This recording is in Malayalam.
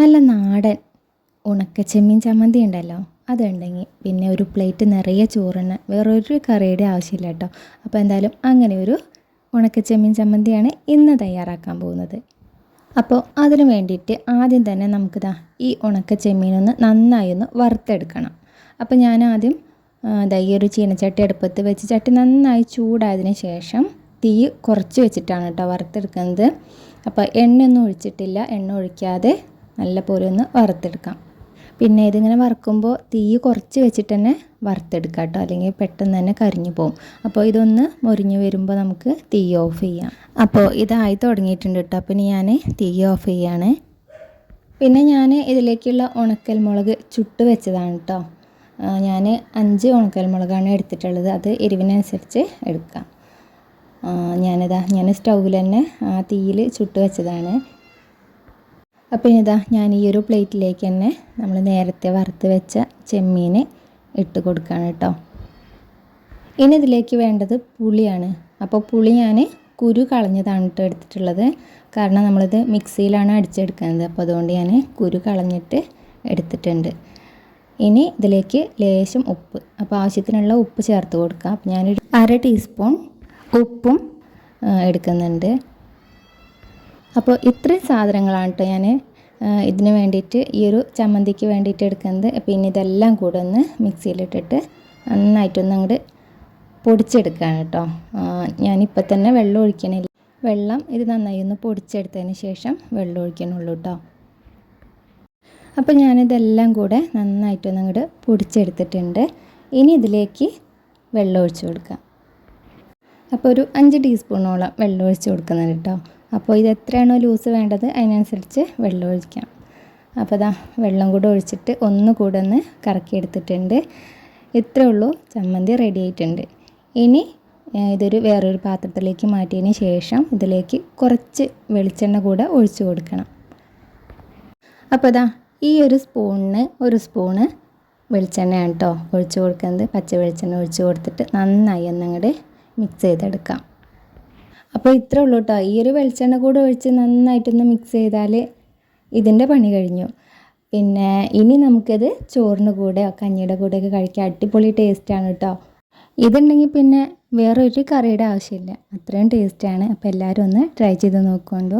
നല്ല നാടൻ ഉണക്ക ചെമ്മീൻ ചമ്മന്തി ഉണ്ടല്ലോ. അതുണ്ടെങ്കിൽ പിന്നെ ഒരു പ്ലേറ്റ് നിറയെ ചോറിന് വേറൊരു കറിയുടെ ആവശ്യമില്ല കേട്ടോ. അപ്പോൾ എന്തായാലും അങ്ങനെ ഒരു ഉണക്ക ചെമ്മീൻ ചമ്മന്തിയാണ് ഇന്ന് തയ്യാറാക്കാൻ പോകുന്നത്. അപ്പോൾ അതിന് വേണ്ടിയിട്ട് ആദ്യം തന്നെ നമുക്കിതാ ഈ ഉണക്ക ചെമ്മീനൊന്ന് നന്നായി ഒന്ന് വറുത്തെടുക്കണം. അപ്പോൾ ഞാൻ ആദ്യം ഒരു ചീനച്ചട്ടി അടുപ്പത്ത് വെച്ച് ചട്ടി നന്നായി ചൂടായതിന് ശേഷം തീ കുറച്ച് വെച്ചിട്ടാണ് കേട്ടോ വറുത്തെടുക്കുന്നത്. അപ്പോൾ എണ്ണയൊന്നും ഒഴിച്ചിട്ടില്ല. എണ്ണ ഒഴിക്കാതെ നല്ല പോലെ ഒന്ന് വറുത്തെടുക്കാം. പിന്നെ ഇതിങ്ങനെ വറുക്കുമ്പോൾ തീ കുറച്ച് വെച്ചിട്ട് തന്നെ വറുത്തെടുക്കാം കേട്ടോ. അല്ലെങ്കിൽ പെട്ടെന്ന് തന്നെ കരിഞ്ഞു പോകും. അപ്പോൾ ഇതൊന്ന് മുറിഞ്ഞു വരുമ്പോൾ നമുക്ക് തീ ഓഫ് ചെയ്യാം. അപ്പോൾ ഇതായി തുടങ്ങിയിട്ടുണ്ട് കേട്ടോ. അപ്പോൾ ഇനി ഞാൻ തീ ഓഫ് ചെയ്യാണ്. പിന്നെ ഞാൻ ഇതിലേക്കുള്ള ഉണക്കൽ മുളക് ചുട്ട് വെച്ചതാണ് കേട്ടോ. ഞാൻ അഞ്ച് ഉണക്കൽ മുളകാണ് എടുത്തിട്ടുള്ളത്. അത് എരിവിനനുസരിച്ച് എടുക്കാം. ഞാനിതാ ഞാൻ സ്റ്റൗവിൽ തന്നെ ആ തീയിൽ ചുട്ട് വെച്ചതാണ്. അപ്പോൾ ഇതാ ഞാൻ ഈ ഒരു പ്ലേറ്റിലേക്ക് തന്നെ നമ്മൾ നേരത്തെ വറുത്ത് വെച്ച ചെമ്മീൻ ഇട്ട് കൊടുക്കുകയാണ് കേട്ടോ. ഇനി ഇതിലേക്ക് വേണ്ടത് പുളിയാണ്. അപ്പോൾ പുളി ഞാൻ കുരു കളഞ്ഞതാണ് കേട്ടോ എടുത്തിട്ടുള്ളത്. കാരണം നമ്മളിത് മിക്സിയിലാണ് അടിച്ചെടുക്കുന്നത്. അപ്പോൾ അതുകൊണ്ട് ഞാൻ കുരു കളഞ്ഞിട്ട് എടുത്തിട്ടുണ്ട്. ഇനി ഇതിലേക്ക് ലേശം ഉപ്പ്. അപ്പോൾ ആവശ്യത്തിനുള്ള ഉപ്പ് ചേർത്ത് കൊടുക്കാം. അപ്പോൾ ഞാൻ അര ടീസ്പൂൺ ഉപ്പും എടുക്കുന്നുണ്ട്. അപ്പോൾ ഇത്രയും സാധനങ്ങളാണ് കേട്ടോ ഞാൻ ഇതിന് വേണ്ടിയിട്ട് ഈ ഒരു ചമ്മന്തിക്ക് വേണ്ടിയിട്ട് എടുക്കുന്നത്. പിന്നെ ഇതെല്ലാം കൂടെ ഒന്ന് മിക്സിയിലിട്ടിട്ട് നന്നായിട്ടൊന്ന് അങ്ങോട്ട് പൊടിച്ചെടുക്കുകയാണ് കേട്ടോ. ഞാനിപ്പോൾ തന്നെ വെള്ളം ഒഴിക്കണില്ല. വെള്ളം ഇത് നന്നായി ഒന്ന് പൊടിച്ചെടുത്തതിന് ശേഷം വെള്ളം ഒഴിക്കണുള്ളൂ കേട്ടോ. അപ്പോൾ ഞാനിതെല്ലാം കൂടെ നന്നായിട്ടൊന്ന് അങ്ങോട്ട് പൊടിച്ചെടുത്തിട്ടുണ്ട്. ഇനി ഇതിലേക്ക് വെള്ളം ഒഴിച്ചു കൊടുക്കാം. അപ്പോൾ ഒരു അഞ്ച് ടീസ്പൂണോളം വെള്ളം ഒഴിച്ച് കൊടുക്കുന്നുണ്ട് കേട്ടോ. അപ്പോൾ ഇത് എത്രയാണോ ലൂസ് വേണ്ടത് അതിനനുസരിച്ച് വെള്ളം ഒഴിക്കാം. അപ്പോൾ ഇതാ വെള്ളം കൂടെ ഒഴിച്ചിട്ട് ഒന്ന് കൂടെ ഒന്ന് കറക്കി എടുത്തിട്ടുണ്ട്. ഇത്രേ ഉള്ളൂ. ചമ്മന്തി റെഡി ആയിട്ടുണ്ട്. ഇനി ഇതൊരു വേറൊരു പാത്രത്തിലേക്ക് മാറ്റിയതിന് ശേഷം ഇതിലേക്ക് കുറച്ച് വെളിച്ചെണ്ണ കൂടെ ഒഴിച്ചു കൊടുക്കണം. അപ്പോൾ ഇതാ ഈ ഒരു സ്പൂണിന് ഒരു സ്പൂണ് വെളിച്ചെണ്ണയാണ് കേട്ടോ ഒഴിച്ചു കൊടുക്കുന്നത്. പച്ച വെളിച്ചെണ്ണ ഒഴിച്ചു കൊടുത്തിട്ട് നന്നായി ഒന്നങ്ങോട്ട് മിക്സ് ചെയ്തെടുക്കാം. അപ്പോൾ ഇത്രേ ഉള്ളൂ കേട്ടോ ഈ ഒരു വെളിച്ചെണ്ണ കൂടെ ഒഴിച്ച് നന്നായിട്ടൊന്ന് മിക്സ് ചെയ്താൽ ഇതിന്റെ പണി കഴിഞ്ഞു. പിന്നെ ഇനി നമുക്കത് ചോറിന് കൂടെ കഞ്ഞിയുടെ കൂടെയൊക്കെ കഴിക്കാം അടിപൊളി ടേസ്റ്റാണ് കേട്ടോ ഇതുണ്ടെങ്കിൽ പിന്നെ വേറൊരു കറിയുടെ ആവശ്യമില്ല. അത്രയും ടേസ്റ്റാണ് അപ്പോൾ എല്ലാവരും ഒന്ന് ട്രൈ ചെയ്ത് നോക്കുകൊണ്ടു.